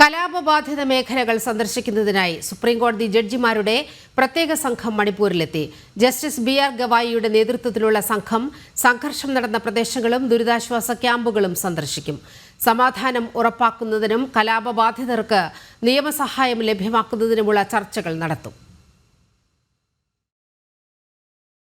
കലാപബാധിത മേഖലകൾ സന്ദർശിക്കുന്നതിനായി സുപ്രീംകോടതി ജഡ്ജിമാരുടെ പ്രത്യേക സംഘം മണിപ്പൂരിലെത്തി. ജസ്റ്റിസ് ബി ആർ ഗവായിയുടെ നേതൃത്വത്തിലുള്ള സംഘം സംഘർഷം നടന്ന പ്രദേശങ്ങളും ദുരിതാശ്വാസ ക്യാമ്പുകളും സന്ദർശിക്കും. സമാധാനം ഉറപ്പാക്കുന്നതിനും കലാപബാധിതർക്ക് നിയമസഹായം ലഭ്യമാക്കുന്നതിനുമുള്ള ചർച്ചകൾ നടത്തും.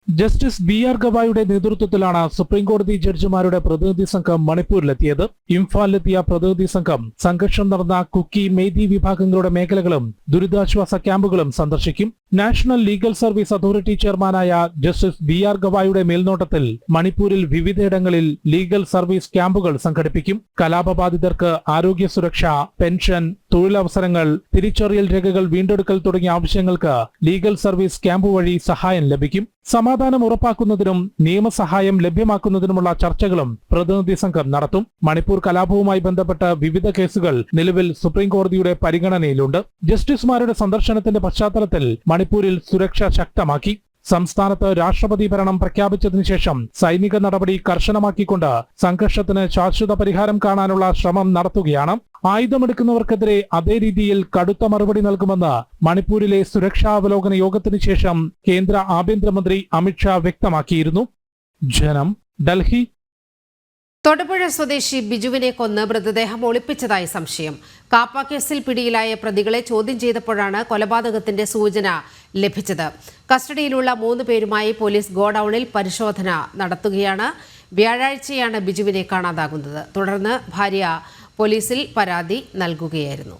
ജസ്റ്റിസ് ബി ആർ ഗവായുടെ നേതൃത്വത്തിലാണ് സുപ്രീംകോടതി ജഡ്ജിമാരുടെ പ്രതിനിധി സംഘം മണിപ്പൂരിലെത്തിയത്. ഇംഫാലിലെത്തിയ പ്രതിനിധി സംഘം സംഘർഷം നടന്ന കുക്കി മേദി വിഭാഗങ്ങളുടെ മേഖലകളും ദുരിതാശ്വാസ ക്യാമ്പുകളും സന്ദർശിക്കും. നാഷണൽ ലീഗൽ സർവീസ് അതോറിറ്റി ചെയർമാനായ ജസ്റ്റിസ് ബി ആർ ഗവായുടെ മേൽനോട്ടത്തിൽ മണിപ്പൂരിൽ വിവിധയിടങ്ങളിൽ ലീഗൽ സർവീസ് ക്യാമ്പുകൾ സംഘടിപ്പിക്കും. കലാപബാധിതർക്ക് ആരോഗ്യ സുരക്ഷ പെൻഷൻ തൊഴിലവസരങ്ങൾ തിരിച്ചറിയൽ രേഖകൾ വീണ്ടെടുക്കൽ തുടങ്ങിയ ആവശ്യങ്ങൾക്ക് ലീഗൽ സർവീസ് ക്യാമ്പ് വഴി സഹായം ലഭിക്കും. സമാധാനം ഉറപ്പാക്കുന്നതിനും നിയമസഹായം ലഭ്യമാക്കുന്നതിനുമുള്ള ചർച്ചകളും പ്രതിനിധി സംഘം നടത്തും. മണിപ്പൂർ കലാപവുമായി ബന്ധപ്പെട്ട വിവിധ കേസുകൾ നിലവിൽ സുപ്രീം കോടതിയുടെ പരിഗണനയിലുണ്ട്. ജസ്റ്റിസുമാരുടെ സന്ദർശനത്തിന്റെ പശ്ചാത്തലത്തിൽ മണിപ്പൂരിൽ സുരക്ഷ ശക്തമാക്കി. സംസ്ഥാനത്ത് രാഷ്ട്രപതി ഭരണം പ്രഖ്യാപിച്ചതിനു ശേഷം സൈനിക നടപടി കർശനമാക്കിക്കൊണ്ട് സംഘർഷത്തിന് ശാശ്വത പരിഹാരം കാണാനുള്ള ശ്രമം നടത്തുകയാണ്. ആയുധമെടുക്കുന്നവർക്കെതിരെ അതേ രീതിയിൽ കടുത്ത മറുപടി നൽകുമെന്ന് മണിപ്പൂരിലെ സുരക്ഷാ അവലോകന യോഗത്തിനു ശേഷം കേന്ദ്ര ആഭ്യന്തരമന്ത്രി അമിത്ഷാ വ്യക്തമാക്കിയിരുന്നു. ജനം ഡൽഹി തൊടുപുഴ സ്വദേശി ബിജുവിനെ കൊന്ന് മൃതദേഹം ഒളിപ്പിച്ചതായി സംശയം. കാപ്പ കേസിൽ പിടിയിലായ പ്രതികളെ ചോദ്യം ചെയ്തപ്പോഴാണ് കൊലപാതകത്തിന്റെ സൂചന ലഭിച്ചത്. കസ്റ്റഡിയിലുള്ള മൂന്ന് പേരുമായി പോലീസ് ഗോഡൌണിൽ പരിശോധന നടത്തുകയാണ്. വ്യാഴാഴ്ചയാണ് ബിജുവിനെ കാണാതാകുന്നത്. തുടർന്ന് ഭാര്യ പോലീസിൽ പരാതി നൽകുകയായിരുന്നു.